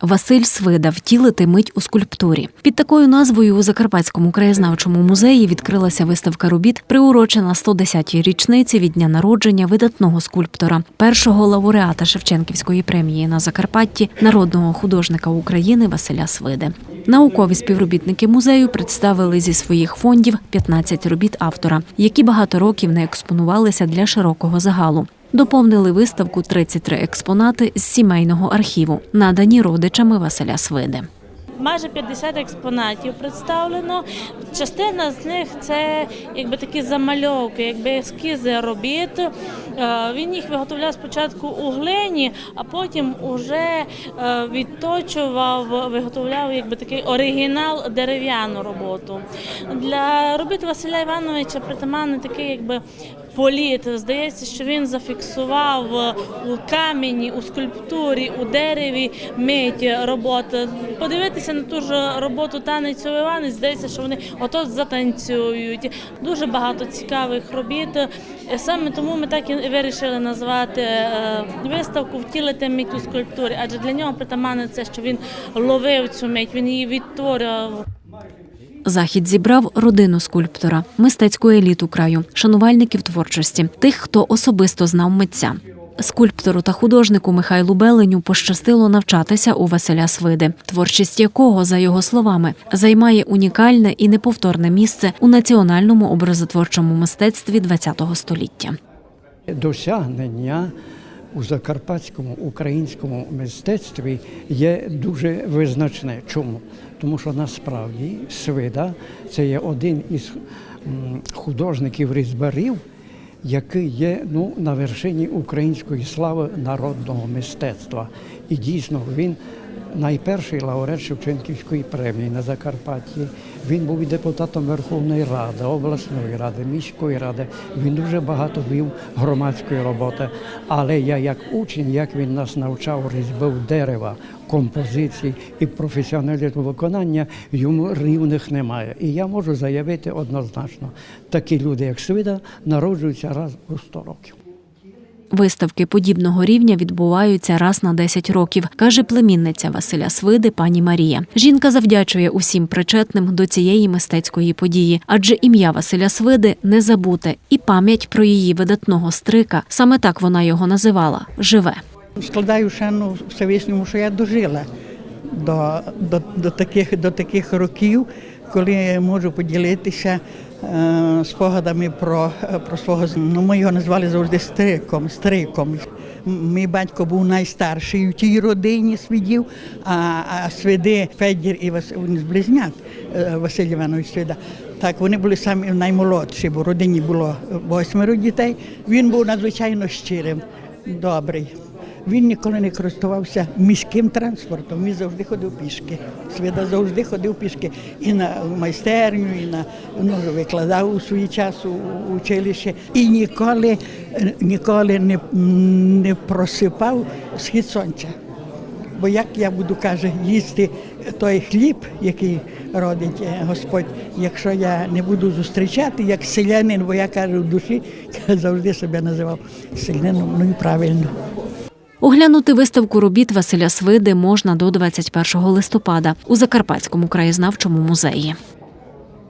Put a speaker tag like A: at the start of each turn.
A: Василь Свида втілити мить у скульптурі. Під такою назвою у Закарпатському краєзнавчому музеї відкрилася виставка робіт, приурочена 110-й річниці від дня народження видатного скульптора, першого лауреата Шевченківської премії на Закарпатті, народного художника України Василя Свиди. Наукові співробітники музею представили зі своїх фондів 15 робіт автора, які багато років не експонувалися для широкого загалу. Доповнили виставку 33 експонати з сімейного архіву, надані родичами Василя Свиди.
B: Майже 50 експонатів представлено. Частина з них це якби такі замальовки, якби ескізи робіт. Е, Він їх виготовляв спочатку у глині, а потім уже е, відточував, виготовляв якби такий оригінал дерев'яну роботу. Для робіт Василя Івановича притаманний такий якби політ. Здається, що він зафіксував е, у камені, у скульптурі, у дереві мить роботи. Подивитися на ту ж роботу танець у Іванець, здається, що вони ото затанцюють. Дуже багато цікавих робіт. Е, Саме тому ми так і вирішили назвати е, виставку Втілити мить у скульптурі, адже для нього притаманне це, що він ловив цю мить, він її відтворював.
A: Захід зібрав родину скульптора, мистецьку еліту краю, шанувальників творчості, тих, хто особисто знав митця. Скульптору та художнику Михайлу Беленю пощастило навчатися у Василя Свиди, творчість якого, за його словами, займає унікальне і неповторне місце у національному образотворчому мистецтві ХХ століття.
C: досягнення у закарпатському українському мистецтві є дуже визначне. Чому? Тому що насправді Свида це є один із художників-різьбарів, який є ну, на вершині української слави народного мистецтва. І дійсно він найперший лауреат Шевченківської премії на Закарпатті. Він був і депутатом Верховної Ради, обласної ради, міської ради. Він дуже багато вів громадської роботи. Але я як учень, як він нас навчав, різьбив дерева, композицій і професіоналізму виконання, йому рівних немає. І я можу заявити однозначно, такі люди, як Свида, народжуються раз у 100 років.
A: Виставки подібного рівня відбуваються раз на 10 років, каже племінниця Василя Свиди пані Марія. Жінка завдячує усім причетним до цієї мистецької події, адже ім'я Василя Свиди не забуте, і пам'ять про її видатного стрика, саме так вона його називала, живе.
D: Складаю шану Всевишньому, що я дожила до, до, до, таких, до таких років, коли я можу поділитися е, спогадами про, про свого ну, ми його назвали завжди стриком. стриком. Мій батько був найстарший у тій родині свідів, а, а свиди Федір і Вас, він з близнят е, Василь Іванович Свида. Так, вони були самі наймолодші, бо в родині було восьмеро дітей. Він був надзвичайно щирим, добрий. Він ніколи не користувався міським транспортом, він завжди ходив пішки. Свіда завжди ходив пішки і на майстерню, і на ну, викладав у свій час у, училище. І ніколи, ніколи не, не просипав схід сонця. Бо як я буду, каже, їсти той хліб, який родить е, Господь, якщо я не буду зустрічати як селянин, бо я кажу в душі, я завжди себе називав селянином, ну і правильно.
A: Оглянути виставку робіт Василя Свиди можна до 21 листопада у Закарпатському краєзнавчому музеї.